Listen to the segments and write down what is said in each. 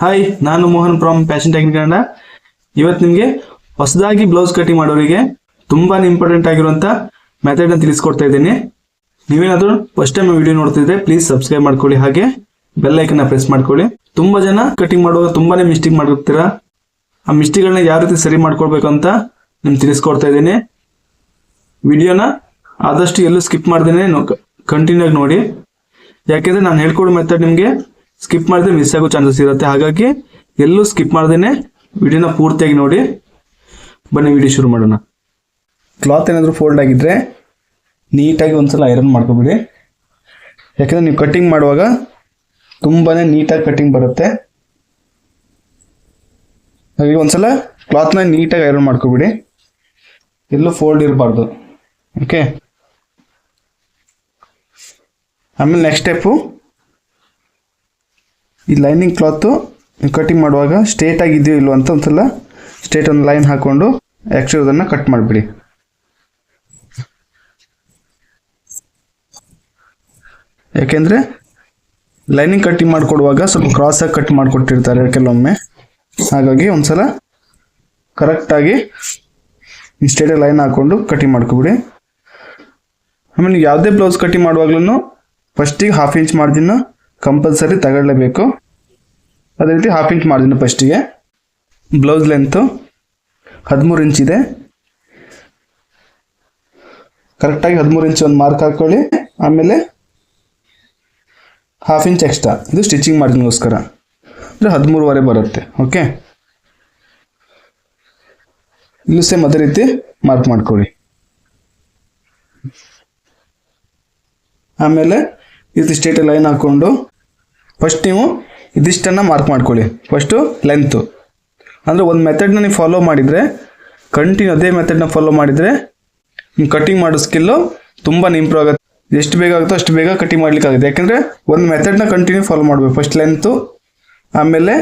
Hi ನಾನು Mohan from fashion technique Kannada. ಇವತ್ತು ನಿಮಗೆ ಹೊಸದಾಗಿ ಬ್ಲೌಸ್ ಕಟಿಂಗ್ ಮಾಡೋರಿಗೆ ತುಂಬಾ ಇಂಪಾರ್ಟೆಂಟ್ ಆಗಿರುವಂಥ ಮೆಥಡನ್ನು ತಿಳಿಸ್ಕೊಡ್ತಾ ಇದ್ದೀನಿ. ನೀವೇನಾದರೂ ಫಸ್ಟ್ ಟೈಮ್ ವಿಡಿಯೋ ನೋಡ್ತಿದ್ರೆ ಪ್ಲೀಸ್ ಸಬ್ಸ್ಕ್ರೈಬ್ ಮಾಡ್ಕೊಳ್ಳಿ. ಹಾಗೆ ಬೆಲ್ ಐಕನ್ನ ಪ್ರೆಸ್ ಮಾಡ್ಕೊಳ್ಳಿ. ತುಂಬ ಜನ ಕಟಿಂಗ್ ಮಾಡುವಾಗ ತುಂಬಾನೇ ಮಿಸ್ಟೇಕ್ ಮಾಡಿರ್ತೀರಾ? ಆ ಮಿಸ್ಟೇಕ್ಗಳನ್ನ ಯಾವ ರೀತಿ ಸರಿ ಮಾಡ್ಕೊಳ್ಬೇಕು ಅಂತ ನಿಮ್ಗೆ ತಿಳಿಸ್ಕೊಡ್ತಾ ಇದ್ದೀನಿ. ವಿಡಿಯೋನ ಆದಷ್ಟು ಎಲ್ಲೂ ಸ್ಕಿಪ್ ಮಾಡ್ದೇನೆ ಕಂಟಿನ್ಯೂ ಆಗಿ ನೋಡಿ. ಯಾಕೆಂದ್ರೆ ನಾನು ಹೇಳ್ಕೊಡೋ ಮೆಥಡ್ ನಿಮಗೆ ಸ್ಕಿಪ್ ಮಾಡಿದ್ರೆ ಮಿಸ್ ಆಗೋ ಚಾನ್ಸಸ್ ಇರುತ್ತೆ. ಹಾಗಾಗಿ ಎಲ್ಲೂ ಸ್ಕಿಪ್ ಮಾಡ್ದೇನೆ ವಿಡಿಯೋನ ಪೂರ್ತಿಯಾಗಿ ನೋಡಿ. ಬನ್ನಿ ವಿಡಿಯೋ ಶುರು ಮಾಡೋಣ. ಕ್ಲಾತ್ ಏನಾದರೂ ಫೋಲ್ಡ್ ಆಗಿದ್ರೆ ನೀಟಾಗಿ ಒಂದ್ಸಲ ಐರನ್ ಮಾಡ್ಕೊಬಿಡಿ. ಯಾಕಂದ್ರೆ ನೀವು ಕಟ್ಟಿಂಗ್ ಮಾಡುವಾಗ ತುಂಬಾ ನೀಟಾಗಿ ಕಟ್ಟಿಂಗ್ ಬರುತ್ತೆ. ಹಾಗಾಗಿ ಒಂದ್ಸಲ ಕ್ಲಾತ್ನ ನೀಟಾಗಿ ಐರನ್ ಮಾಡ್ಕೊಬಿಡಿ. ಎಲ್ಲೂ ಫೋಲ್ಡ್ ಇರಬಾರ್ದು. ಓಕೆ ಆಮೇಲೆ ನೆಕ್ಸ್ಟ್ ಸ್ಟೆಪ್ಪು ಈ ಲೈನಿಂಗ್ ಕ್ಲಾತು ಕಟಿಂಗ್ ಮಾಡುವಾಗ ಸ್ಟ್ರೇಟ್ ಆಗಿದೆಯೋ ಇಲ್ಲೋ ಅಂತ ಒಂದ್ಸಲ ಸ್ಟ್ರೇಟ್ ಒಂದು ಲೈನ್ ಹಾಕೊಂಡು ಎಕ್ಸ್ಟ್ರೋದನ್ನು ಕಟ್ ಮಾಡಿಬಿಡಿ. ಯಾಕೆಂದರೆ ಲೈನಿಂಗ್ ಕಟ್ಟಿಂಗ್ ಮಾಡಿಕೊಡುವಾಗ ಸ್ವಲ್ಪ ಕ್ರಾಸಾಗಿ ಕಟ್ ಮಾಡಿಕೊಟ್ಟಿರ್ತಾರೆ ಕೆಲವೊಮ್ಮೆ. ಹಾಗಾಗಿ ಒಂದ್ಸಲ ಕರೆಕ್ಟಾಗಿ ಸ್ಟ್ರೇಟಾಗಿ ಲೈನ್ ಹಾಕ್ಕೊಂಡು ಕಟಿಂಗ್ ಮಾಡ್ಕೊಬಿಡಿ. ಆಮೇಲೆ ಯಾವುದೇ ಬ್ಲೌಸ್ ಕಟಿಂಗ್ ಮಾಡುವಾಗ್ಲೂ ಫಸ್ಟಿಗೆ ಹಾಫ್ ಇಂಚ್ ಮಾರ್ಜಿನ್ ಕಂಪಲ್ಸರಿ ತಗೊಳ್ಳೇಬೇಕು. ಅದೇ ರೀತಿ ಹಾಫ್ ಇಂಚ್ ಮಾರ್ಜಿನ್ ಫಸ್ಟಿಗೆ ಬ್ಲೌಸ್ ಲೆಂತು ಹದಿಮೂರು ಇಂಚ್ ಇದೆ. ಕರೆಕ್ಟಾಗಿ ಹದಿಮೂರು ಇಂಚ್ ಒಂದು ಮಾರ್ಕ್ ಹಾಕ್ಕೊಳ್ಳಿ ಆಮೇಲೆ ಹಾಫ್ ಇಂಚ್ ಎಕ್ಸ್ಟ್ರಾ ಇದು ಸ್ಟಿಚಿಂಗ್ ಮಾರ್ಜಿನ್ಗೋಸ್ಕರ ಅಂದರೆ ಹದಿಮೂರುವರೆ ಬರುತ್ತೆ. ಓಕೆ ಇಲ್ಲೂ ಸೇಮ್ ಅದೇ ರೀತಿ ಮಾರ್ಕ್ ಮಾಡ್ಕೊಳ್ಳಿ. ಆಮೇಲೆ ಇದು ಸ್ಟೇಟ್ ಲೈನ್ ಹಾಕ್ಕೊಂಡು ಫಸ್ಟ್ ನೀವು ಇದಿಷ್ಟನ್ನು ಮಾರ್ಕ್ ಮಾಡ್ಕೊಳ್ಳಿ. ಫಸ್ಟು ಲೆಂತು ಅಂದರೆ ಒಂದು ಮೆಥಡ್ನ ನೀವು ಫಾಲೋ ಮಾಡಿದರೆ ಕಂಟಿನ್ಯೂ ಅದೇ ಮೆಥಡ್ನ ಫಾಲೋ ಮಾಡಿದರೆ ನಿಮ್ಮ ಕಟಿಂಗ್ ಮಾಡೋ ಸ್ಕಿಲ್ಲು ತುಂಬಾ ಇಂಪ್ರೂವ್ ಆಗುತ್ತೆ. ಎಷ್ಟು ಬೇಗ ಆಗುತ್ತೋ ಅಷ್ಟು ಬೇಗ ಕಟಿಂಗ್ ಮಾಡಲಿಕ್ಕಾಗುತ್ತೆ. ಯಾಕೆಂದರೆ ಒಂದು ಮೆಥಡ್ನ ಕಂಟಿನ್ಯೂ ಫಾಲೋ ಮಾಡಬೇಕು. ಫಸ್ಟ್ ಲೆಂತು ಆಮೇಲೆ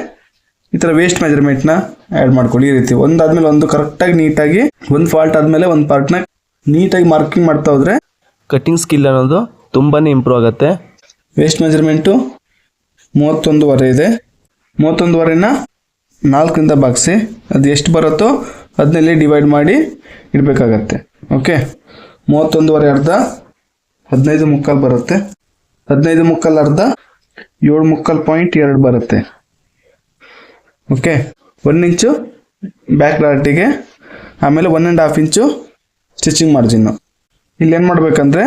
ಈ ಥರ ವೇಸ್ಟ್ ಮೆಜರ್ಮೆಂಟ್ನ ಆ್ಯಡ್ ಮಾಡ್ಕೊಳ್ಳಿ. ಈ ರೀತಿ ಒಂದಾದ್ಮೇಲೆ ಒಂದು ಕರೆಕ್ಟಾಗಿ ನೀಟಾಗಿ ಒಂದು ಫಾಲ್ಟ್ ಆದಮೇಲೆ ಒಂದು ಪಾರ್ಟ್ನ ನೀಟಾಗಿ ಮಾರ್ಕಿಂಗ್ ಮಾಡ್ತಾ ಹೋದರೆ ಕಟ್ಟಿಂಗ್ ಸ್ಕಿಲ್ ಅನ್ನೋದು ತುಂಬಾ ಇಂಪ್ರೂವ್ ಆಗುತ್ತೆ. ವೇಸ್ಟ್ ಮೆಜರ್ಮೆಂಟು ಮೂವತ್ತೊಂದುವರೆ ಇದೆ. ಮೂವತ್ತೊಂದುವರೆನ ನಾಲ್ಕರಿಂದ ಬಾಗಿಸಿ ಅದು ಎಷ್ಟು ಬರುತ್ತೋ ಅದನ್ನೆಲ್ಲಿ ಡಿವೈಡ್ ಮಾಡಿ ಇಡಬೇಕಾಗತ್ತೆ. ಓಕೆ ಮೂವತ್ತೊಂದುವರೆ ಅರ್ಧ ಹದಿನೈದು ಮುಕ್ಕಾಲು ಬರುತ್ತೆ. ಹದಿನೈದು ಮುಕ್ಕಾಲು ಅರ್ಧ ಏಳು ಮುಕ್ಕಾಲು ಪಾಯಿಂಟ್ ಎರಡು ಬರುತ್ತೆ. ಓಕೆ ಒನ್ ಇಂಚು ಬ್ಯಾಕ್ ಡಾರ್ಟಿಗೆ ಆಮೇಲೆ one and half inch stitching margin ಇಲ್ಲಿ ಏನು ಮಾಡಬೇಕಂದ್ರೆ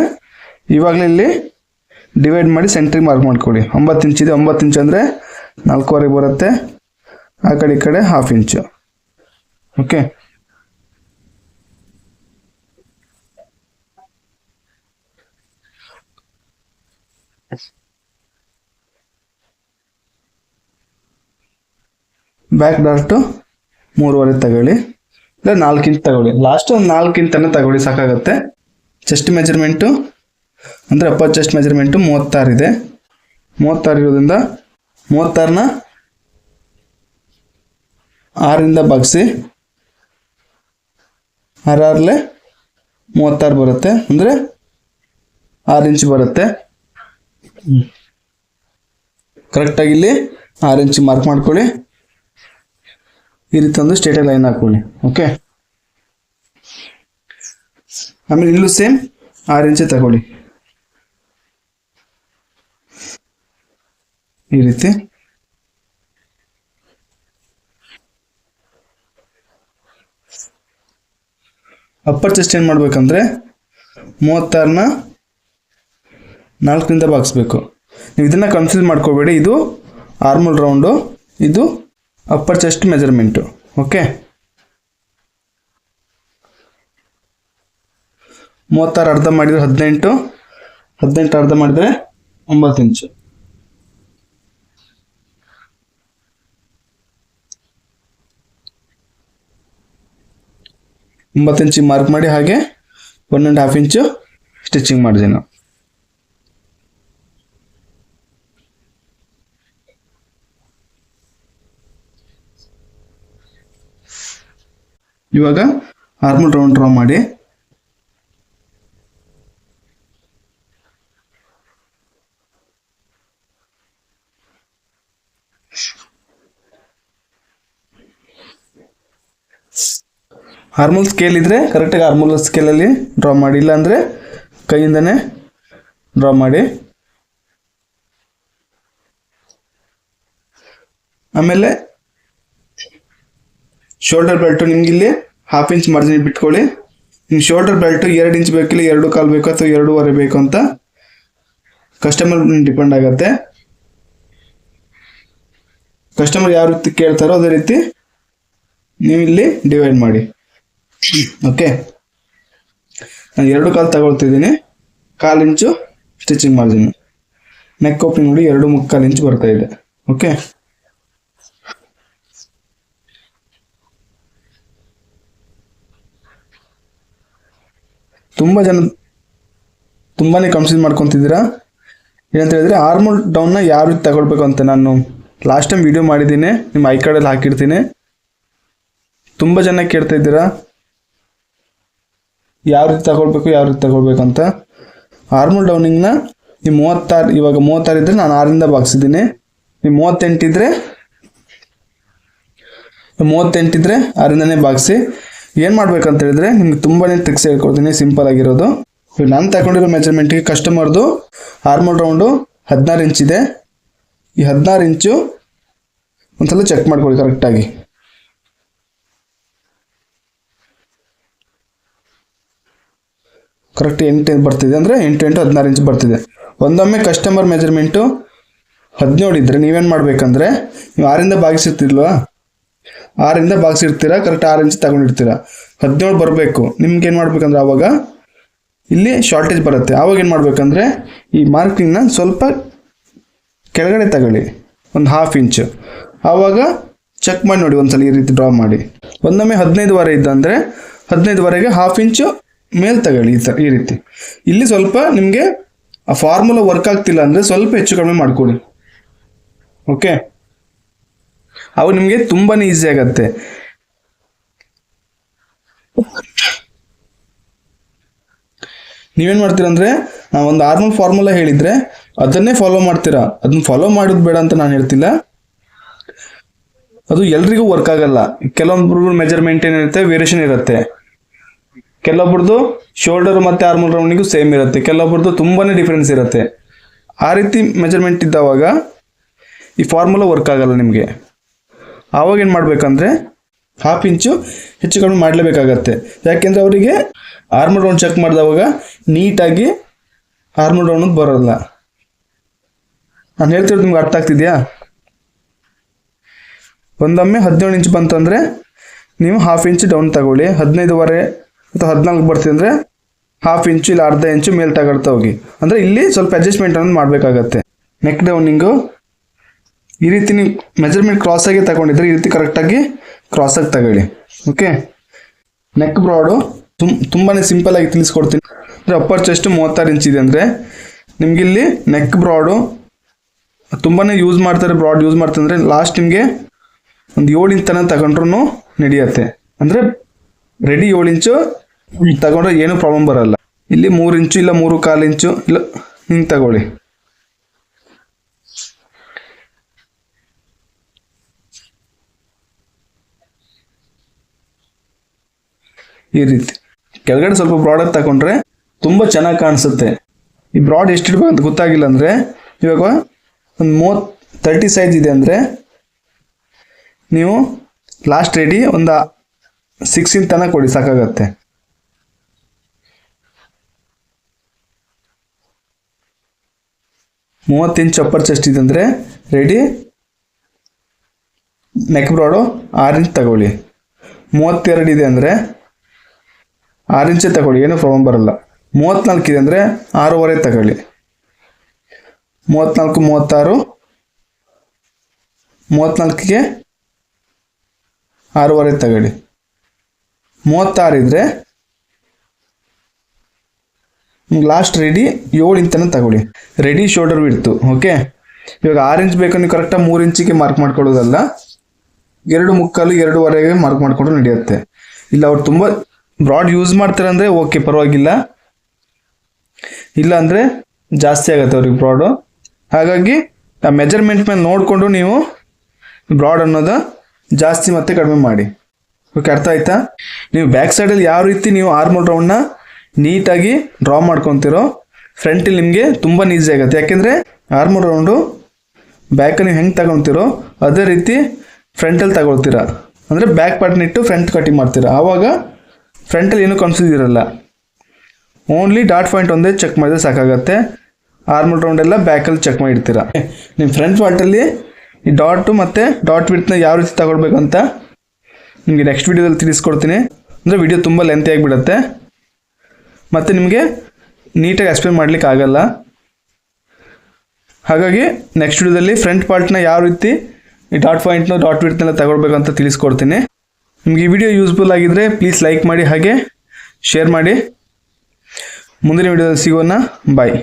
ಇವಾಗಲೇ ಇಲ್ಲಿ ಡಿವೈಡ್ ಮಾಡಿ ಸೆಂಟ್ರಿಗೆ ಮಾರ್ಕ್ ಮಾಡ್ಕೊಳ್ಳಿ. ಒಂಬತ್ತು ಇಂಚ್ ಇದೆ, ಒಂಬತ್ತು ಇಂಚ್ ಅಂದರೆ ನಾಲ್ಕೂವರೆಗೆ ಬರುತ್ತೆ. ಆ ಕಡೆ, ಈ ಕಡೆ half inch okay back dart ಮೂರುವರೆ ತಗೊಳ್ಳಿ. ಇಲ್ಲ, ನಾಲ್ಕು ಇಂಚ್ ತಗೊಳ್ಳಿ. ಲಾಸ್ಟ್ ಒಂದು ನಾಲ್ಕು ಇಂಚನ್ನು ತಗೊಳ್ಳಿ, ಸಾಕಾಗುತ್ತೆ. ಚೆಸ್ಟ್ ಮೆಜರ್ಮೆಂಟು ಅಂದರೆ ಅಪ್ಪರ್ ಚೆಸ್ಟ್ ಮೆಜರ್ಮೆಂಟು ಮೂವತ್ತಾರು ಇದೆ. ಮೂವತ್ತಾರು ಇರೋದ್ರಿಂದ ಮೂವತ್ತಾರನ್ನ ಆರಿಂದ ಬಗ್ಸಿ ಆರಾರಲೆ ಮೂವತ್ತಾರು ಬರುತ್ತೆ. ಅಂದರೆ ಆರು ಇಂಚ್ ಬರುತ್ತೆ. ಕರೆಕ್ಟಾಗಿ ಇಲ್ಲಿ ಆರು ಇಂಚ್ ಮಾರ್ಕ್ ಮಾಡ್ಕೊಳ್ಳಿ. ಈ ರೀತಿ ಒಂದು ಸ್ಟೇಟ್ ಲೈನ್ ಹಾಕೊಳ್ಳಿ. ಓಕೆ ಆಮೇಲೆ ಇಲ್ಲೂ ಸೇಮ್ ಆರು ಇಂಚೆ ತಗೊಳ್ಳಿ. ಈ ರೀತಿ. ಅಪ್ಪರ್ ಚೆಸ್ಟ್ ಏನು ಮಾಡಬೇಕಂದ್ರೆ ಮೂವತ್ತಾರನ್ನ ನಾಲ್ಕರಿಂದ ಬಾಗಿಸ್ಬೇಕು ನೀವು ಇದನ್ನು ಕನ್ಫ್ಯೂಸ್ ಮಾಡ್ಕೋಬೇಡಿ. ಇದು ಆರ್ಮಲ್ ರೌಂಡು ಇದು ಅಪ್ಪರ್ ಚೆಸ್ಟ್ ಮೆಜರ್ಮೆಂಟು ಓಕೆ ಮೂವತ್ತಾರು ಅರ್ಧ ಮಾಡಿದರೆ ಹದಿನೆಂಟು ಹದಿನೆಂಟು ಅರ್ಧ ಮಾಡಿದರೆ ಒಂಬತ್ತು ಇಂಚು ಒಂಬತ್ತು ಇಂಚಿ ಮಾರ್ಕ್ ಮಾಡಿ ಹಾಗೆ one and half inch stitching ಮಾಡಿದೆ ನಾವು. ಇವಾಗ ಆರ್ಮಲ್ ರೌಂಡ್ ಡ್ರಾ ಮಾಡಿ. ಹಾರ್ಮೋಲ್ ಸ್ಕೇಲ್ ಇದ್ದರೆ ಕರೆಕ್ಟಾಗಿ ಹಾರ್ಮೋಲ್ ಸ್ಕೇಲಲ್ಲಿ ಡ್ರಾ ಮಾಡಿ, ಇಲ್ಲಾಂದರೆ ಕೈಯಿಂದನೇ ಡ್ರಾ ಮಾಡಿ. ಆಮೇಲೆ ಶೋಲ್ಡರ್ ಬೆಲ್ಟು ನಿಮ್ಗೆ ಇಲ್ಲಿ ಹಾಫ್ ಇಂಚ್ ಮಾರ್ಜಿನ್ ಬಿಟ್ಕೊಳ್ಳಿ. ನಿಮ್ಗೆ ಶೋಲ್ಡರ್ ಬೆಲ್ಟು ಎರಡು ಇಂಚ್ ಬೇಕಿಲ್ಲ ಎರಡು ಕಾಲು ಬೇಕು ಅಥವಾ ಎರಡೂವರೆ ಬೇಕು ಅಂತ ಕಸ್ಟಮರ್ ಡಿಪೆಂಡ್ ಆಗುತ್ತೆ. ಕಸ್ಟಮರ್ ಯಾವ ರೀತಿ ಕೇಳ್ತಾರೋ ಅದೇ ರೀತಿ ನೀವು ಇಲ್ಲಿ ಡಿವೈಡ್ ಮಾಡಿ. ಓಕೆ ನಾನು ಎರಡು ಕಾಲು ತಗೊಳ್ತಿದ್ದೀನಿ. ಕಾಲು ಇಂಚು ಸ್ಟಿಚಿಂಗ್ ಮಾಡಿದ್ದೀನಿ ನೆಕ್ ಓಪನಿಂಗ್ ನೋಡಿ ಎರಡು ಮುಕ್ಕಾಲು ಇಂಚು ಬರ್ತಾ ಇದೆ. ಓಕೆ ತುಂಬ ಜನ ತುಂಬಾ ಕನ್ಫ್ಯೂಸ್ ಮಾಡ್ಕೊತಿದ್ದೀರಾ? ಏನಂತ ಹೇಳಿದ್ರೆ ಆರ್ಮೋಲ್ ಡೌನ್ನ ಯಾವ ರೀತಿ ತಗೊಳ್ಬೇಕು ಅಂತ ನಾನು ಲಾಸ್ಟ್ ಟೈಮ್ ವಿಡಿಯೋ ಮಾಡಿದ್ದೀನಿ. ನಿಮ್ಮ ಐ ಕಾರ್ಡಲ್ಲಿ ಹಾಕಿರ್ತೀನಿ. ತುಂಬ ಜನ ಕೇಳ್ತಾ ಇದ್ದೀರಾ? ಯಾವ ರೀತಿ ತಗೊಳ್ಬೇಕು, ಯಾವ ರೀತಿ ತಗೊಳ್ಬೇಕು ಅಂತ ಆರ್ಮಲ್ ಡೌನಿಂಗ್ನ ನೀವು ಮೂವತ್ತಾರು, ಇವಾಗ ಮೂವತ್ತಾರು ಇದ್ದರೆ ನಾನು ಆರಿಂದ ಬಾಗಿಸಿದ್ದೀನಿ ನೀವು ಮೂವತ್ತೆಂಟಿದ್ರೆ ಮೂವತ್ತೆಂಟಿದ್ರೆ ಆರಿಂದನೇ ಬಾಗಿಸಿ ಏನು ಮಾಡ್ಬೇಕಂತ ಹೇಳಿದ್ರೆ, ನಿಮ್ಗೆ ತುಂಬಾನೇ ಟ್ರಿಕ್ಸ್ ಹೇಳ್ಕೊಡ್ತೀನಿ ಸಿಂಪಲ್ ಆಗಿರೋದು. ನಾನು ತಗೊಂಡಿರೋ ಮೆಜರ್ಮೆಂಟ್ಗೆ ಕಸ್ಟಮರ್ದು ಆರ್ಮಲ್ ರೌಂಡು ಹದಿನಾರು ಇಂಚ್ ಇದೆ. ಈ ಹದಿನಾರು ಇಂಚು ಒಂದ್ಸಲ ಚೆಕ್ ಮಾಡ್ಕೊಳ್ಳಿ ಕರೆಕ್ಟಾಗಿ ಕರೆಕ್ಟ್ ಎಂಟು ಬರ್ತಿದೆ ಅಂದರೆ ಎಂಟು ಎಂಟು ಹದಿನಾರು ಇಂಚ್ ಬರ್ತಿದೆ. ಒಂದೊಮ್ಮೆ ಕಸ್ಟಮರ್ ಮೆಜರ್ಮೆಂಟು ಹದಿನೇಳು ಇದ್ದರೆ ನೀವೇನು ಮಾಡಬೇಕಂದ್ರೆ ನೀವು ಆರಿಂದ ಭಾಗಿಸಿರ್ತಿಲ್ವಾ ಆರಿಂದ ಭಾಗಿಸಿರ್ತೀರ ಕರೆಕ್ಟ್ ಆರು ಇಂಚ್ ತಗೊಂಡಿರ್ತೀರಾ? ಹದಿನೇಳು ಬರಬೇಕು. ನಿಮ್ಗೆ ಏನು ಮಾಡ್ಬೇಕಂದ್ರೆ ಆವಾಗ ಇಲ್ಲಿ ಶಾರ್ಟೇಜ್ ಬರುತ್ತೆ. ಆವಾಗ ಏನು ಮಾಡಬೇಕಂದ್ರೆ ಈ ಮಾರ್ಕಿಂಗ್ನ ಸ್ವಲ್ಪ ಕೆಳಗಡೆ ತಗೊಳ್ಳಿ. ಒಂದು ಹಾಫ್ ಇಂಚ್. ಆವಾಗ ಚೆಕ್ ಮಾಡಿ ನೋಡಿ ಒಂದ್ಸಲ ಈ ರೀತಿ ಡ್ರಾ ಮಾಡಿ. ಒಂದೊಮ್ಮೆ ಹದಿನೈದುವರೆ ಇದ್ದಂದರೆ ಹದಿನೈದುವರೆಗೆ ಹಾಫ್ ಇಂಚು ಮೇಲೆ ತಗೊಳ್ಳಿ ಈ ಈ ರೀತಿ. ಇಲ್ಲಿ ಸ್ವಲ್ಪ ನಿಮಗೆ ಆ ಫಾರ್ಮುಲಾ ವರ್ಕ್ ಆಗ್ತಿಲ್ಲ ಅಂದರೆ ಸ್ವಲ್ಪ ಹೆಚ್ಚು ಕಡಿಮೆ ಮಾಡ್ಕೊಳ್ಳಿ ಓಕೆ ಅವು ನಿಮಗೆ ತುಂಬಾನೇ ಈಸಿ ಆಗತ್ತೆ. ನೀವೇನು ಮಾಡ್ತೀರಾ ಅಂದರೆ ಒಂದು ಆರ್ಮಲ್ ಫಾರ್ಮುಲಾ ಹೇಳಿದರೆ ಅದನ್ನೇ ಫಾಲೋ ಮಾಡ್ತೀರಾ. ಅದನ್ನ ಫಾಲೋ ಮಾಡೋದು ಬೇಡ ಅಂತ ನಾನು ಹೇಳ್ತಿಲ್ಲ. ಅದು ಎಲ್ರಿಗೂ ವರ್ಕ್ ಆಗಲ್ಲ. ಕೆಲವೊಬ್ರು ಮೆಜರ್ಮೆಂಟ್ ಏನಿರುತ್ತೆ ವೇರಿಯೇಷನ್ ಇರುತ್ತೆ. ಕೆಲವೊಬ್ರದ್ದು ಶೋಲ್ಡರ್ ಮತ್ತು ಆರ್ಮಲ್ ರೌಂಡಿಗೂ ಸೇಮ್ ಇರುತ್ತೆ. ಕೆಲವೊಬ್ರದ್ದು ತುಂಬಾ ಡಿಫ್ರೆನ್ಸ್ ಇರುತ್ತೆ. ಆ ರೀತಿ ಮೆಜರ್ಮೆಂಟ್ ಇದ್ದಾವಾಗ ಈ ಫಾರ್ಮುಲಾ ವರ್ಕ್ ಆಗಲ್ಲ ನಿಮಗೆ. ಆವಾಗ ಏನು ಮಾಡಬೇಕಂದ್ರೆ ಹಾಫ್ ಇಂಚು ಹೆಚ್ಚು ಕಡಿಮೆ ಮಾಡಲೇಬೇಕಾಗತ್ತೆ. ಯಾಕೆಂದರೆ ಅವರಿಗೆ ಆರ್ಮಲ್ ರೌಂಡ್ ಚೆಕ್ ಮಾಡಿದವಾಗ ನೀಟಾಗಿ ಆರ್ಮಲ್ ರೌಂಡ್ ಬರೋಲ್ಲ. ನಾನು ಹೇಳ್ತಿರೋದು ನಿಮ್ಗೆ ಅರ್ಥ ಆಗ್ತಿದೆಯಾ? ಒಂದೊಮ್ಮೆ ಹದಿನೇಳು ಇಂಚ್ ಬಂತಂದರೆ ನೀವು ಹಾಫ್ ಇಂಚ್ ಡೌನ್ ತಗೊಳ್ಳಿ. ಹದಿನೈದುವರೆ ಅಥವಾ ಹದಿನಾಲ್ಕು ಬರ್ತಿದೆ ಅಂದರೆ ಹಾಫ್ ಇಂಚು ಇಲ್ಲ ಅರ್ಧ ಇಂಚು ಮೇಲೆ ತಗೊಳ್ತಾ ಹೋಗಿ. ಅಂದರೆ ಇಲ್ಲಿ ಸ್ವಲ್ಪ ಅಡ್ಜಸ್ಟ್ಮೆಂಟ್ ಅನ್ನೋದು ಮಾಡಬೇಕಾಗತ್ತೆ. ನೆಕ್ ಡೌನಿಂಗು ಈ ರೀತಿ ನೀವು ಮೆಜರ್ಮೆಂಟ್ ಕ್ರಾಸಾಗಿ ತಗೊಂಡಿದ್ರೆ ಈ ರೀತಿ ಕರೆಕ್ಟಾಗಿ ಕ್ರಾಸಾಗಿ ತಗೊಳ್ಳಿ. ಓಕೆ ನೆಕ್ ಬ್ರಾಡು ತುಂಬ ತುಂಬಾ ಸಿಂಪಲಾಗಿ ತಿಳಿಸ್ಕೊಡ್ತೀನಿ. ಅಂದರೆ ಅಪ್ಪರ್ ಚೆಸ್ಟ್ ಮೂವತ್ತಾರು ಇಂಚ್ ಇದೆ ಅಂದರೆ ನಿಮಗಿಲ್ಲಿ ನೆಕ್ ಬ್ರಾಡು ತುಂಬಾ ಯೂಸ್ ಮಾಡ್ತಾರೆ ಬ್ರಾಡ್ ಯೂಸ್ ಮಾಡ್ತಾರೆ ಅಂದರೆ ಲಾಸ್ಟ್ ನಿಮಗೆ ಒಂದು ಏಳು ಇಂಚನ ತಗೊಂಡ್ರು ನಡೆಯುತ್ತೆ. ಅಂದರೆ ರೆಡಿ ಏಳು ಇಂಚು? ತಗೊಂಡ್ರೆ ಏನು ಪ್ರಾಬ್ಲಮ್ ಬರಲ್ಲ. ಇಲ್ಲಿ ಮೂರು ಇಂಚು ಇಲ್ಲ, ಮೂರು ಕಾಲು ಇಂಚು ಇಲ್ಲ, ಹಿಂಗೆ ತಗೊಳ್ಳಿ. ಈ ರೀತಿ. ಕೆಳಗಡೆ ಸ್ವಲ್ಪ ಬ್ರಾಡಾಗಿ ತಗೊಂಡ್ರೆ ತುಂಬ ಚೆನ್ನಾಗಿ ಕಾಣಿಸುತ್ತೆ. ಈ ಬ್ರಾಡ್ ಎಷ್ಟು ಇಡ್ಬೇಕು ಅಂತ ಗೊತ್ತಾಗಿಲ್ಲ ಅಂದರೆ, ಇವಾಗ ಒಂದು ಮೂವತ್ತು ತರ್ಟಿ ಸೈಜ್ ಇದೆ ಅಂದರೆ, ನೀವು ಲಾಸ್ಟ್ ರೆಡಿ ಒಂದು ಸಿಕ್ಸ್ ಇಂಚ್ ತನಕ ಕೊಡಿ, ಸಾಕಾಗತ್ತೆ. ಮೂವತ್ತಿಂಚ್ ಅಪ್ಪರ್ ಚೆಸ್ಟ್ ಇದೆ ಅಂದರೆ ರೆಡಿ ನೆಕ್ ಬ್ರಾಡು ಆರು ಇಂಚ್ ತಗೊಳ್ಳಿ. ಮೂವತ್ತೆರಡು ಇದೆ ಅಂದರೆ ಆರು ಇಂಚೇ ತಗೊಳ್ಳಿ, ಏನೂ ಪ್ರಾಬ್ಲಮ್ ಬರಲ್ಲ. ಮೂವತ್ತ್ನಾಲ್ಕು ಇದೆ ಅಂದರೆ ಆರೂವರೆ ತಗೊಳ್ಳಿ. ಮೂವತ್ತ್ನಾಲ್ಕು ಮೂವತ್ತಾರು. ಮೂವತ್ತ್ನಾಲ್ಕಿಗೆ ಆರೂವರೆ ತಗೊಳ್ಳಿ. ಮೂವತ್ತಾರು ಇದ್ದರೆ ಲಾಸ್ಟ್ ರೆಡಿ ಏಳು ಇಂತನ ತಗೊಳ್ಳಿ. ರೆಡಿ ಶೋಲ್ಡರ್ ಬಿಡ್ತು ಓಕೆ ಇವಾಗ ಆರು ಇಂಚ್ ಬೇಕು ನೀವು ಕರೆಕ್ಟಾಗಿ ಮೂರು ಇಂಚಿಗೆ ಮಾರ್ಕ್ ಮಾಡ್ಕೊಳ್ಳೋದಲ್ಲ. ಎರಡು ಮುಕ್ಕಾಲು, ಎರಡೂವರೆಗೆ ಮಾರ್ಕ್ ಮಾಡಿಕೊಂಡು ನಡೆಯುತ್ತೆ. ಇಲ್ಲ, ಅವ್ರು ತುಂಬ ಬ್ರಾಡ್ ಯೂಸ್ ಮಾಡ್ತಾರೆ ಅಂದರೆ ಓಕೆ ಪರವಾಗಿಲ್ಲ. ಇಲ್ಲ ಅಂದರೆ ಜಾಸ್ತಿ ಆಗುತ್ತೆ ಅವ್ರಿಗೆ ಬ್ರಾಡು ಹಾಗಾಗಿ ಆ ಮೆಜರ್ಮೆಂಟ್ ಮೇಲೆ ನೋಡಿಕೊಂಡು ನೀವು ಬ್ರಾಡ್ ಅನ್ನೋದು ಜಾಸ್ತಿ ಮತ್ತೆ ಕಡಿಮೆ ಮಾಡಿ. ಓಕೆ ಅರ್ಥ ಆಯ್ತಾ? ನೀವು ಬ್ಯಾಕ್ ಸೈಡಲ್ಲಿ ಯಾವ ರೀತಿ ನೀವು ಆರ್ಮಲ್ ರೌಂಡ್ನ ನೀಟಾಗಿ ಡ್ರಾ ಮಾಡ್ಕೊತಿರೋ ಫ್ರಂಟಲ್ಲಿ ನಿಮಗೆ ತುಂಬ ಈಸಿ ಆಗುತ್ತೆ. ಯಾಕೆಂದರೆ ಆರ್ಮಲ್ ರೌಂಡು ಬ್ಯಾಕ್ ನೀವು ಹೆಂಗೆ ತಗೊಳ್ತೀರೋ ಅದೇ ರೀತಿ ಫ್ರಂಟಲ್ಲಿ ತಗೊಳ್ತೀರ. ಅಂದರೆ ಬ್ಯಾಕ್ ಪಾರ್ಟ್ನ ಇಟ್ಟು ಫ್ರಂಟ್ ಕಟಿಂಗ್ ಮಾಡ್ತೀರಾ. ಆವಾಗ ಫ್ರಂಟಲ್ಲಿ ಏನೂ ಕನ್ಫ್ಯೂಸ್ ಇರಲ್ಲ. ಓನ್ಲಿ ಡಾಟ್ ಪಾಯಿಂಟ್ ಒಂದೇ ಚೆಕ್ ಮಾಡಿದ್ರೆ ಸಾಕಾಗತ್ತೆ. ಆರ್ಮಲ್ ರೌಂಡ್ ಎಲ್ಲ ಬ್ಯಾಕಲ್ಲಿ ಚೆಕ್ ಮಾಡಿರ್ತೀರ. ನಿಮ್ಮ ಫ್ರಂಟ್ ಪಾರ್ಟಲ್ಲಿ ಈ ಡಾಟು ಮತ್ತು ಡಾಟ್ ಬಿಡ್ತನ್ನ ಯಾವ ರೀತಿ ತಗೊಳ್ಬೇಕಂತ ನಿಮಗೆ ನೆಕ್ಸ್ಟ್ ವೀಡಿಯೋದಲ್ಲಿ ತಿಳಿಸ್ಕೊಡ್ತೀನಿ. ಅಂದರೆ ವಿಡಿಯೋ ತುಂಬ ಲೆಂತಿ ಆಗಿಬಿಡುತ್ತೆ. ಮತ್ತು ನಿಮಗೆ ನೀಟಾಗಿ ಎಕ್ಸ್ಪ್ಲೇನ್ ಮಾಡ್ಲಿಕ್ಕೆ ಆಗಲ್ಲ. ಹಾಗಾಗಿ ನೆಕ್ಸ್ಟ್ ವಿಡಿಯೋದಲ್ಲಿ ಫ್ರಂಟ್ ಪಾರ್ಟ್ನ ಯಾವ ರೀತಿ ಈ ಡಾಟ್ ಪಾಯಿಂಟ್ನ ಡಾಟ್ ವಿಡ್ತ್ನೆಲ್ಲ ತಗೊಳ್ಬೇಕು ಅಂತ ತಿಳಿಸ್ಕೊಡ್ತೀನಿ. ನಿಮಗೆ ಈ ವಿಡಿಯೋ ಯೂಸ್ಫುಲ್ ಆಗಿದ್ದರೆ ಪ್ಲೀಸ್ ಲೈಕ್ ಮಾಡಿ ಹಾಗೆ ಶೇರ್ ಮಾಡಿ. ಮುಂದಿನ ವಿಡಿಯೋದಲ್ಲಿ ಸಿಗೋಣ. ಬಾಯ್